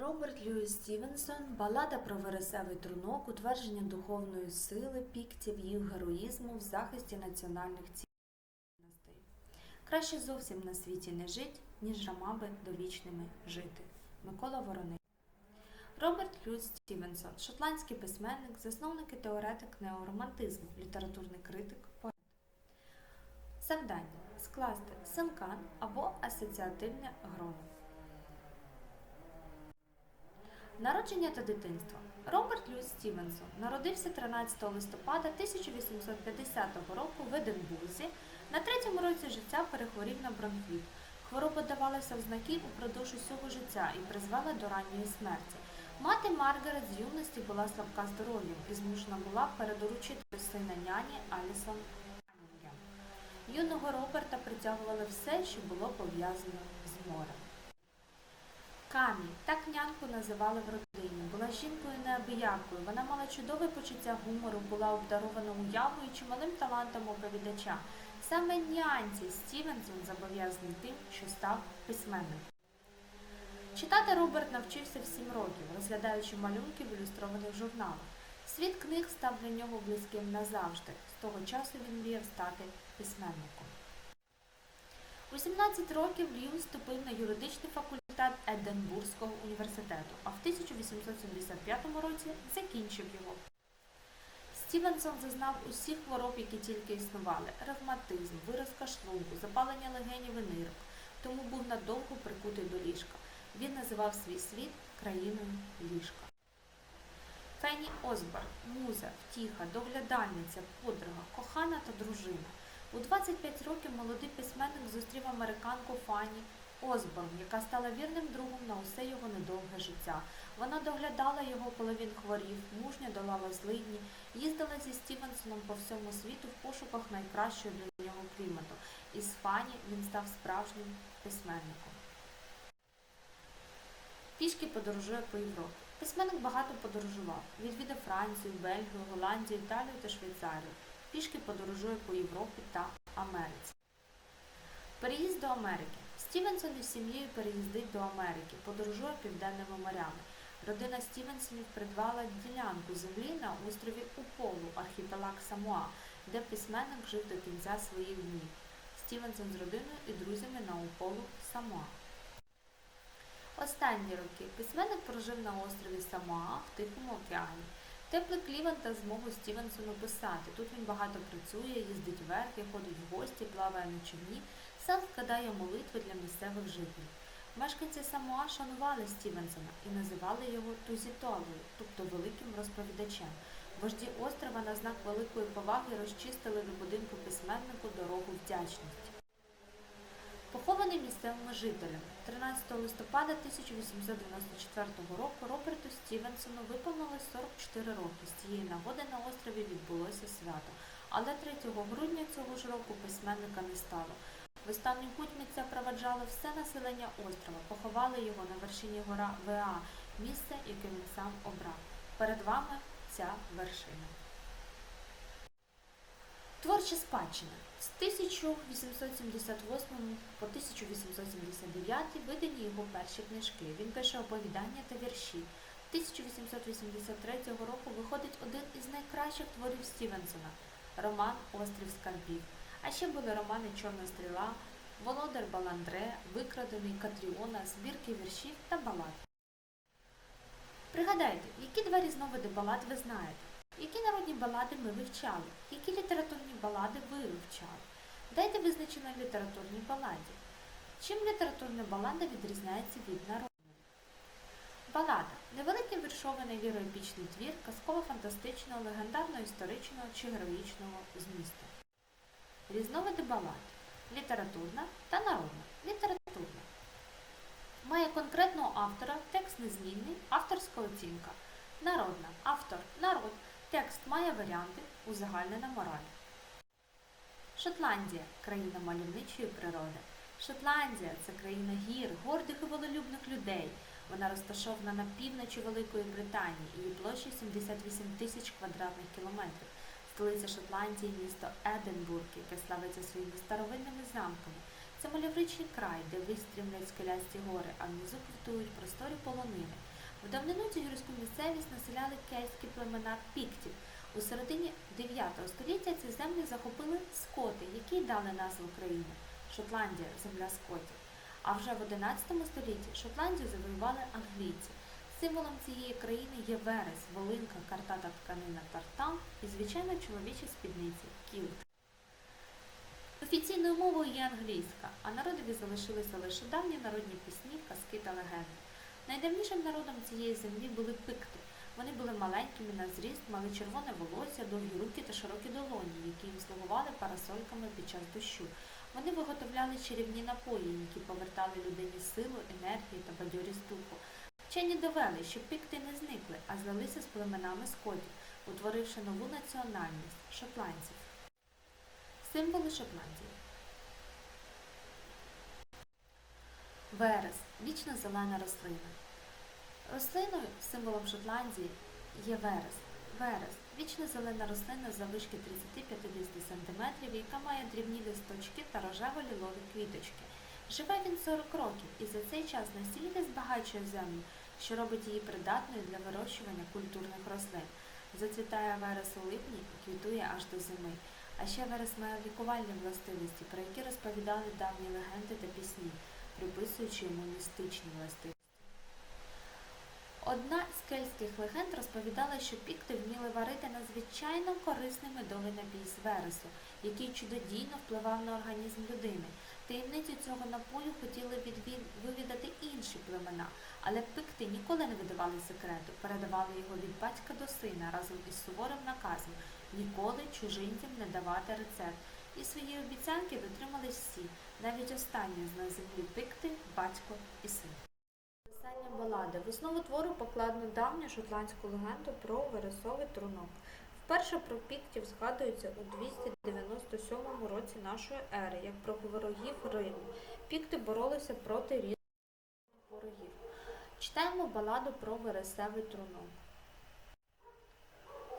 Роберт Льюіс Стівенсон, балада про вересевий трунок, утвердження духовної сили, піктів їх героїзму в захисті національних цінностей. Краще зовсім на світі не жить, ніж рамаби довічними жити. Микола Вороний. Роберт Льюіс Стівенсон, шотландський письменник, засновник і теоретик неоромантизму, літературний критик, поет. Завдання скласти синкан або асоціативне гроно. Народження та дитинство. Роберт Льюіс Стівенсон народився 13 листопада 1850 року в Единбурзі. На третьому році життя перехворів на бронхіт. Хвороба давалася в знаки упродовж усього життя і призвела до ранньої смерті. Мати Маргарет з юності була слабка здоров'ям і змушена була передоручити сина няні Алісон. Юного Роберта притягували все, що було пов'язано з морем. Камі, так няньку називали в родині, була жінкою неабиякою. Вона мала чудове почуття гумору, була обдарована уявою і чималим талантом оповідача. Саме няньці Стівенсон зобов'язаний тим, що став письменником. Читати Роберт навчився в сім років, розглядаючи малюнки в ілюстрованих журналах. Світ книг став для нього близьким назавжди. З того часу він мріяв стати письменником. У 17 років Лью вступив на юридичний факультет Единбурзького університету, а в 1875 році закінчив його. Стівенсон зазнав усіх хвороб, які тільки існували: ревматизм, виразка шлунку, запалення легенів і нирок, тому був надовго прикутий до ліжка. Він називав свій світ країною ліжка. Фенні Осборн, муза, втіха, доглядальниця, подруга, кохана та дружина. У 25 років молодий письменник зустрів американку Фанні Осборн, яка стала вірним другом на усе його недовге життя. Вона доглядала його, коли він хворів, мужньо долала злидні, їздила зі Стівенсоном по всьому світу в пошуках найкращого для нього клімату. І з Фанні він став справжнім письменником. Пішки подорожує по Європі. Письменник багато подорожував. Відвідав Францію, Бельгію, Голландію, Італію та Швейцарію. Пішки подорожує по Європі та Америці. Переїзд до Америки. Стівенсон із сім'єю переїздить до Америки, подорожує південними морями. Родина Стівенсонів придбала ділянку землі на острові Уполу, архіпелаг Самоа, де письменник жив до кінця своїх днів. Стівенсон з родиною і друзями на Уполу Самоа. Останні роки письменник прожив на острові Самоа в Тихому океані. Теплий клімат та змогу Стівенсону писати. Тут він багато працює, їздить верхи, ходить в гості, плаває на човні, сам складає молитви для місцевих жителів. Мешканці Самоа шанували Стівенсона і називали його Тузітолою, тобто великим розповідачем. Вожді острова на знак великої поваги розчистили до будинку письменнику дорогу вдячності. Похований місцевими жителями. 13 листопада 1894 року Роберту Стівенсону виповнилось 44 роки. З цієї нагоди на острові відбулося свято. Але 3 грудня цього ж року письменника не стало. В останню путь митця проведжало все населення острова, поховали його на вершині гора Веа, місце, яке він сам обрав. Перед вами ця вершина. Творча спадщина. З 1878 по 1879 видані його перші книжки. Він пише оповідання та вірші. 1883 року виходить один із найкращих творів Стівенсона роман Острів Скарбів. А ще були романи Чорна стріла, Володар Баландре, Викрадений Катріона, збірки віршів та балад. Пригадайте, які два різновиди балад ви знаєте? Які народні балади ми вивчали? Які літературні балади ви вивчали? Дайте визначення літературній баладі. Чим літературна балада відрізняється від народної? Балада невеликий віршований ліроепічний твір казково-фантастичного, легендарно-історичного чи героїчного змісту. Різновиди балад літературна та народна. Літературна. Має конкретного автора, текст незмінний, авторська оцінка. Народна. Автор народ. Текст має варіанти, узагальнена мораль. Шотландія країна мальовничої природи. Шотландія це країна гір, гордих і волелюбних людей. Вона розташована на півночі Великої Британії, її площа 78 тисяч квадратних кілометрів. Столиця Шотландії місто Единбург, яке славиться своїми старовинними замками. Це мальовничий край, де вистрімлять скелясті гори, а внизу квітують просторі полонини. В давнину цю місцевість населяли кельтські племена піктів. У середині 9 століття ці землі захопили скоти, які дали назву країни Шотландія, земля скотів. А вже в 11 столітті Шотландію завоювали англійці. Символом цієї країни є верес, волинка, картата тканина тартан і, звичайно, чоловічі спідниці кілт. Офіційною мовою є англійська, а народові залишилися лише давні народні пісні, казки та легенди. Найдавнішим народом цієї землі були пикти. Вони були маленькими на зріст, мали червоне волосся, довгі руки та широкі долоні, які їм слугували парасольками під час дощу. Вони виготовляли чарівні напої, які повертали людині силу, енергію та бадьорість духу. Вчені довели, що пікти не зникли, а злилися з племенами скотів, утворивши нову національність шотландців. Символи Шотландії. Верес вічно зелена рослина. Рослиною, символом Шотландії, є верес. Верес вічно зелена рослина заввишки 30-50 см, яка має дрібні листочки та рожево-лілові квіточки. Живе він 40 років і за цей час настільки збагачує землю, що робить її придатною для вирощування культурних рослин. Зацвітає верес у липні і квітує аж до зими. А ще верес має лікувальні властивості, про які розповідали давні легенди та пісні, приписуючи йому містичні властивості. Одна з кельтських легенд розповідала, що пікти вміли варити надзвичайно корисний медовий напій з вересу, який чудодійно впливав на організм людини. Таємницю цього напою хотіли вивідати інші племена, але пикти ніколи не видавали секрету, передавали його від батька до сина разом із суворим наказом ніколи чужинцям не давати рецепт. І свої обіцянки дотримались всі, навіть останні з землі пикти, батько і син. Писання балади. В основу твору покладено давню шотландську легенду про вересовий трунок. Вперше про піктів згадується у 297 році нашої ери, як про ворогів Риму. Пікти боролися проти різних ворогів. Читаємо баладу про вересевий трунок.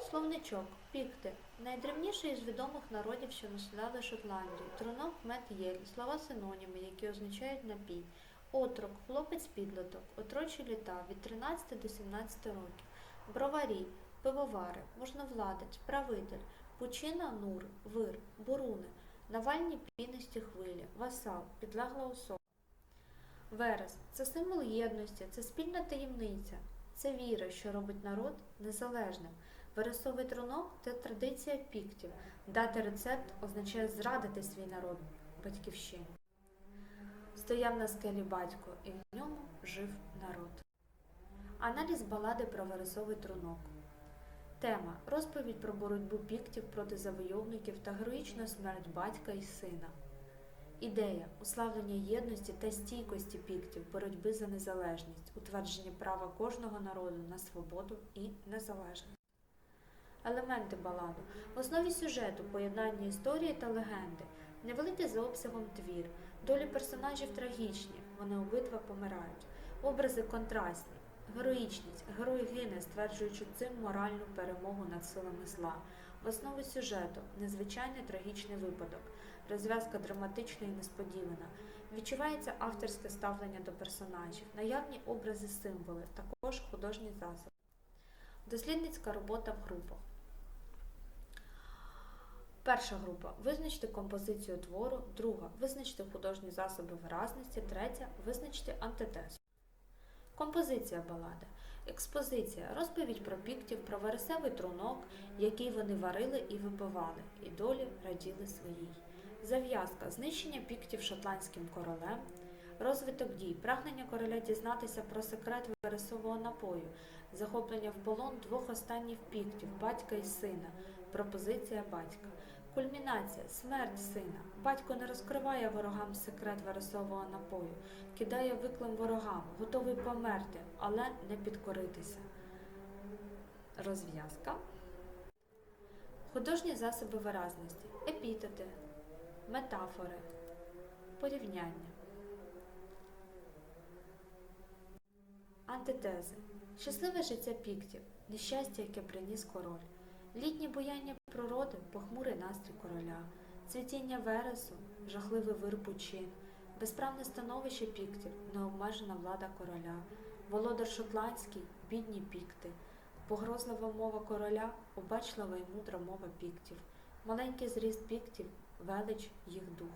Словничок. Пікти. Найдревніший із відомих народів, що населяли Шотландію. Трунок, мед, єль. Слова синоніми, які означають напій. Отрок, хлопець підліток, отрочі літа від 13 до 17 років. Броварі, пивовари, можновладець, правитель, пучина нур, вир, буруни, навальні пінисті хвилі, васал, підлегла особа. Верес це символ єдності, це спільна таємниця, це віра, що робить народ незалежним. Вересовий трунок це традиція піктів. Дати рецепт означає зрадити свій народ, батьківщину. Стояв на скелі батько, і в ньому жив народ. Аналіз балади про вересовий трунок. Тема розповідь про боротьбу піктів проти завойовників та героїчну смерть батька і сина. Ідея уславлення єдності та стійкості піктів, боротьби за незалежність, утвердження права кожного народу на свободу і незалежність. Елементи баладу. В основі сюжету поєднання історії та легенди, невеликий за обсягом твір, долі персонажів трагічні, вони обидва помирають, образи контрастні, героїчність, герой гине, стверджуючи цим моральну перемогу над силами зла. В основі сюжету незвичайний трагічний випадок, розв'язка драматична і несподівана. Відчувається авторське ставлення до персонажів, наявні образи символи, також художній засіб. Дослідницька робота в групах. Перша група. Визначте композицію твору, друга. Визначте художні засоби виразності, третя. Визначте антитезу. Композиція балади. Експозиція. Розповідь про піктів, про вересевий трунок, який вони варили і випивали, і долі раділи своїй. Зав'язка. Знищення піктів шотландським королем, розвиток дій, прагнення короля дізнатися про секрет вересового напою, захоплення в полон двох останніх піктів, батька і сина, пропозиція батька. Кульмінація, смерть сина. Батько не розкриває ворогам секрет вересового напою, кидає виклик ворогам, готовий померти, але не підкоритися. Розв'язка. Художні засоби виразності, епітети, метафори, порівняння. Антитези. Щасливе життя піктів, нещастя, яке приніс король. Літнє буяння природи, похмурий настрій короля, цвітіння вересу, жахливий вир пучин, безправне становище піктів, необмежена влада короля, володар шотландський, бідні пікти, погрозлива мова короля, обачлива і мудра мова піктів, маленький зріст піктів, велич їх духу.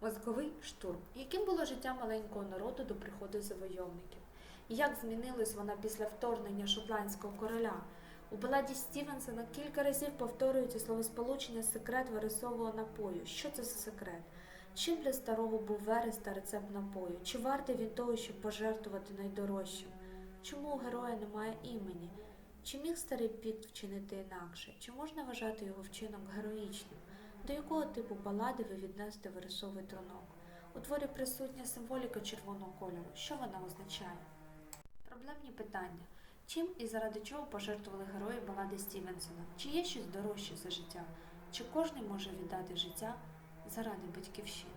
Мозковий штурм. Яким було життя маленького народу до приходу завойовників? І як змінилась вона після вторгнення шотландського короля? У баладі Стівенсона кілька разів повторюється словосполучення секрет вересового напою. Що це за секрет? Чим для старого був верес та рецепт напою? Чи вартий він того, щоб пожертвувати найдорожчим? Чому у героя немає імені? Чи міг старий пікт вчинити інакше? Чи можна вважати його вчинок героїчним? До якого типу балади ви віднесете вересовий тронок? У творі присутня символіка червоного кольору. Що вона означає? Проблемні питання. Чим і заради чого пожертвували герої балади Стівенсона? Чи є щось дорожче за життя? Чи кожен може віддати життя заради батьківщини?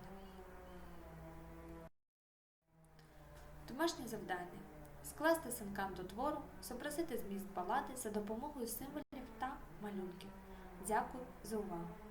Домашнє завдання. Скласти синкан до твору, зобразити зміст балади за допомогою символів та малюнків. Дякую за увагу!